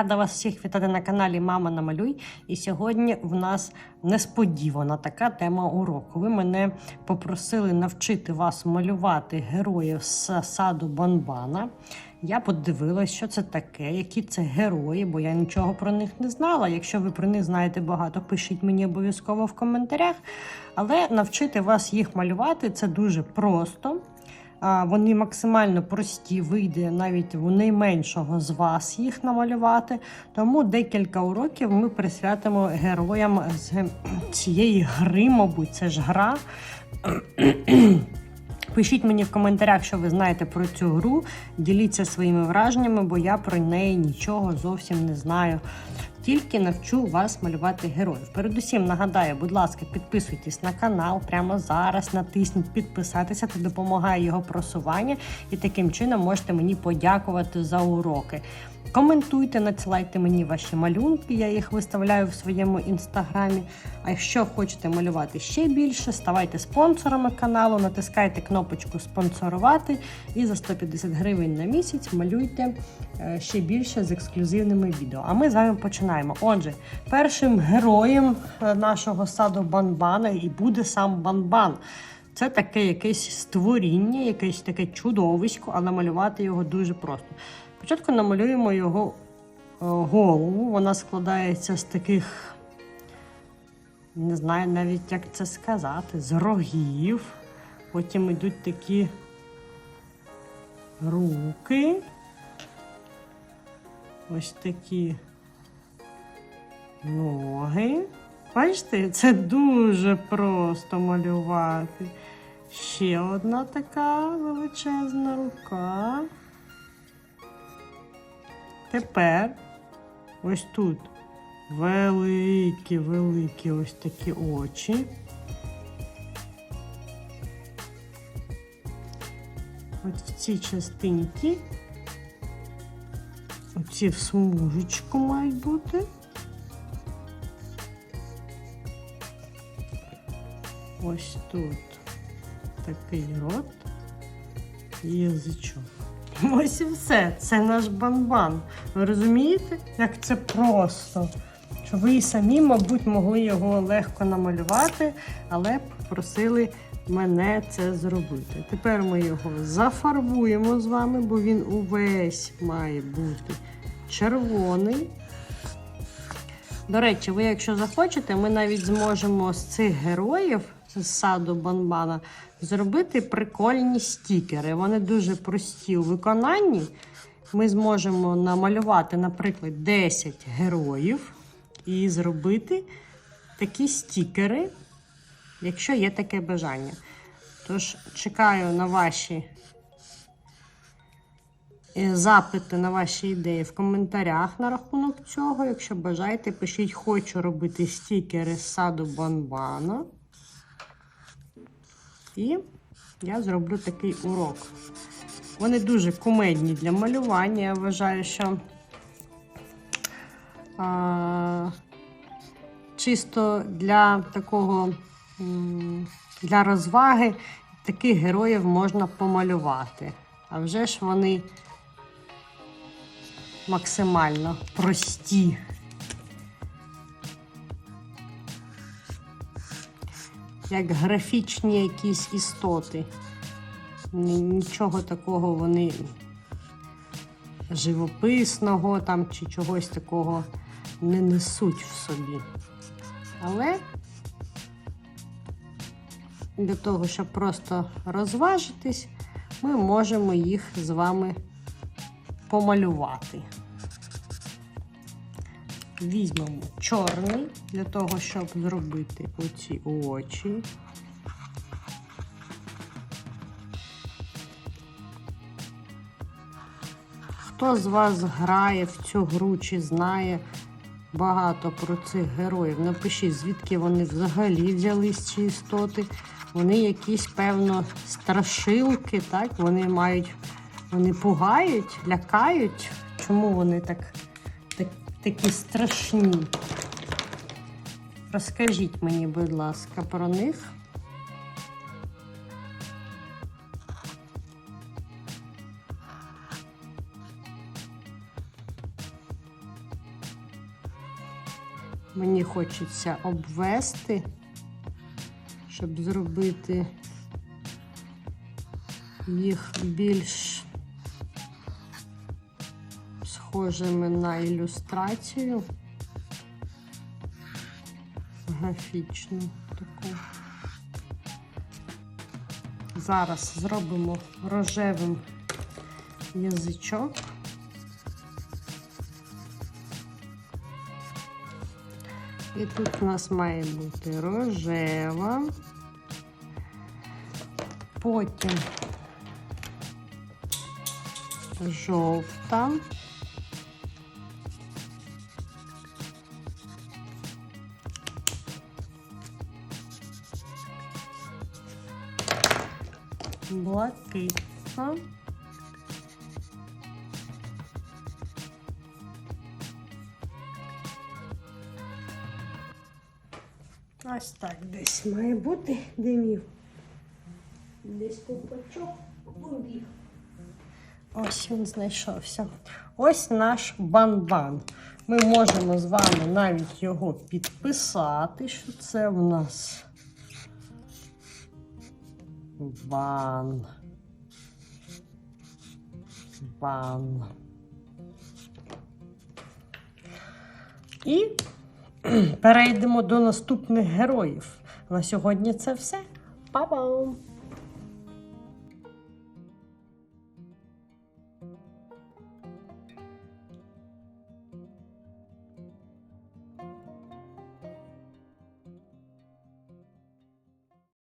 Рада вас всіх вітати на каналі Мама Намалюй. І сьогодні в нас несподівана така тема уроку. Ви мене попросили навчити вас малювати героїв з саду Банбана. Я подивилась, що це таке, які це герої, бо я нічого про них не знала. Якщо ви про них знаєте багато, пишіть мені обов'язково в коментарях. Але навчити вас їх малювати це дуже просто. Вони максимально прості, вийде навіть у найменшого з вас їх намалювати. Тому декілька уроків ми присвятимо героям з цієї гри, мабуть, це ж гра. Пишіть мені в коментарях, що ви знаєте про цю гру. Діліться своїми враженнями, бо я про неї нічого зовсім не знаю. Тільки навчу вас малювати героїв. Передусім нагадаю, будь ласка, підписуйтесь на канал прямо зараз. Натисніть підписатися, це допомагає його просування, і таким чином можете мені подякувати за уроки. Коментуйте, надсилайте мені ваші малюнки, я їх виставляю в своєму інстаграмі. А якщо хочете малювати ще більше, ставайте спонсорами каналу, натискайте кнопочку спонсорувати і за 150 гривень на місяць малюйте е, ще більше з ексклюзивними відео. А ми з вами починаємо. Отже, першим героєм е, нашого саду Банбана і буде сам Банбан. Це таке якесь створіння, якесь таке чудовисько, але малювати його дуже просто. Спочатку намалюємо його е, голову. Вона складається з таких, не знаю навіть, як це сказати, з рогів. Потім йдуть такі руки. Ось такі ноги. Бачите, це дуже просто малювати. Ще одна така величезна рука. Тепер ось тут великі, великі ось такі очі. От в цій частинці, оці в смужечку мають бути. Ось тут такий рот і язичок. Ось і все. Це наш банбан. Ви розумієте, як це просто? Що ви самі, мабуть, могли його легко намалювати, але попросили мене це зробити. Тепер ми його зафарбуємо з вами, бо він увесь має бути червоний. До речі, ви, якщо захочете, ми навіть зможемо з цих героїв з саду Банбана зробити прикольні стікери. Вони дуже прості у виконанні. Ми зможемо намалювати, наприклад, 10 героїв і зробити такі стікери, якщо є таке бажання. Тож, чекаю на ваші е, запити на ваші ідеї в коментарях на рахунок цього. Якщо бажаєте, пишіть, хочу робити стікери з саду Банбана. І я зроблю такий урок. Вони дуже кумедні для малювання. Я вважаю, що а, чисто для такого для розваги таких героїв можна помалювати. А вже ж вони максимально прості. Як графічні якісь істоти. Нічого такого вони живописного там чи чогось такого не несуть в собі. Але для того, щоб просто розважитись, ми можемо їх з вами помалювати. Візьмемо чорний для того, щоб зробити оці очі. Хто з вас грає в цю гру чи знає багато про цих героїв? Напишіть, звідки вони взагалі взялись ці істоти. Вони якісь, певно, страшилки, так? Вони мають, вони пугають, лякають. Чому вони так, такі страшні? Розкажіть мені, будь ласка, про них. Мені хочеться обвести, щоб зробити їх більш схожими на ілюстрацію. Графічну таку. Зараз зробимо рожевим язичок. І тут у нас має бути рожева, потім жовта. Блакитна. Ось так десь має бути димів. Десь купачок побіг. Ось він знайшовся. Ось наш бан-бан. Ми можемо з вами навіть його підписати, що це в нас бан. Бан. І перейдемо до наступних героїв. На сьогодні це все. Па-бам!